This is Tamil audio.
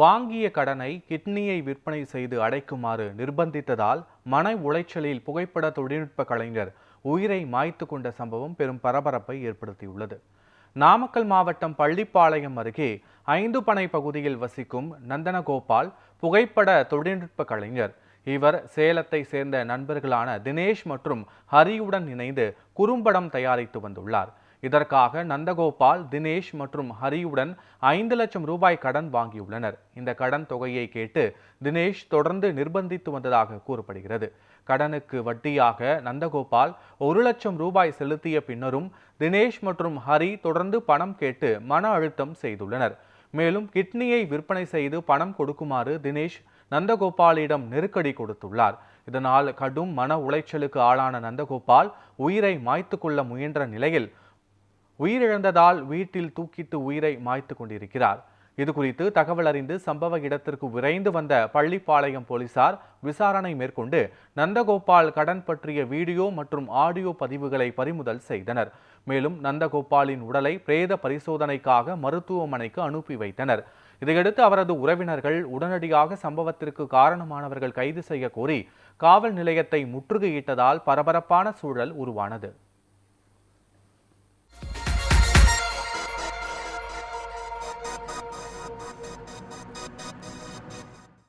வாங்கிய கடனை கிட்னியை விற்பனை செய்து அடைக்குமாறு நிர்பந்தித்ததால் மன உளைச்சலில் புகைப்பட தொழில்நுட்ப கலைஞர் உயிரை மாய்த்து கொண்ட சம்பவம் பெரும் பரபரப்பை ஏற்படுத்தியுள்ளது. நாமக்கல் மாவட்டம் பள்ளிப்பாளையம் அருகே ஐந்து பனை பகுதியில் வசிக்கும் நந்தனகோபால் புகைப்பட தொழில்நுட்ப கலைஞர் இவர் சேலத்தை சேர்ந்த நண்பர்களான தினேஷ் மற்றும் ஹரியுடன் இணைந்து குறும்படம் தயாரித்து வந்துள்ளார். இதற்காக நந்தகோபால் தினேஷ் மற்றும் ஹரியுடன் ஐந்து லட்சம் ரூபாய் கடன் வாங்கியுள்ளனர். இந்த கடன் தொகையை கேட்டு தினேஷ் தொடர்ந்து நிர்பந்தித்து வந்ததாக கூறப்படுகிறது. கடனுக்கு வட்டியாக நந்தகோபால் ஒரு லட்சம் ரூபாய் செலுத்திய பின்னரும் தினேஷ் மற்றும் ஹரி தொடர்ந்து பணம் கேட்டு மன அழுத்தம் செய்துள்ளனர். மேலும் கிட்னியை விற்பனை செய்து பணம் கொடுக்குமாறு தினேஷ் நந்தகோபாலிடம் நெருக்கடி கொடுத்துள்ளார். இதனால் கடும் மன உளைச்சலுக்கு ஆளான நந்தகோபால் உயிரை மாய்த்து கொள்ள முயன்ற நிலையில் உயிரிழந்ததால் வீட்டில் தூக்கிட்டு உயிரை மாய்த்து கொண்டிருக்கிறார். இது குறித்து தகவல் அறிந்து சம்பவ இடத்திற்கு விரைந்து வந்த பள்ளிப்பாளையம் போலீசார் விசாரணை மேற்கொண்டு நந்தகோபால் கடன் பற்றிய வீடியோ மற்றும் ஆடியோ பதிவுகளை பறிமுதல் செய்தனர். மேலும் நந்தகோபாலின் உடலை பிரேத பரிசோதனைக்காக மருத்துவமனைக்கு அனுப்பி வைத்தனர். இதையடுத்து அவரது உறவினர்கள் உடனடியாக சம்பவத்திற்கு காரணமானவர்கள் கைது செய்ய கோரி காவல் நிலையத்தை முற்றுகையிட்டதால் பரபரப்பான சூழல் உருவானது.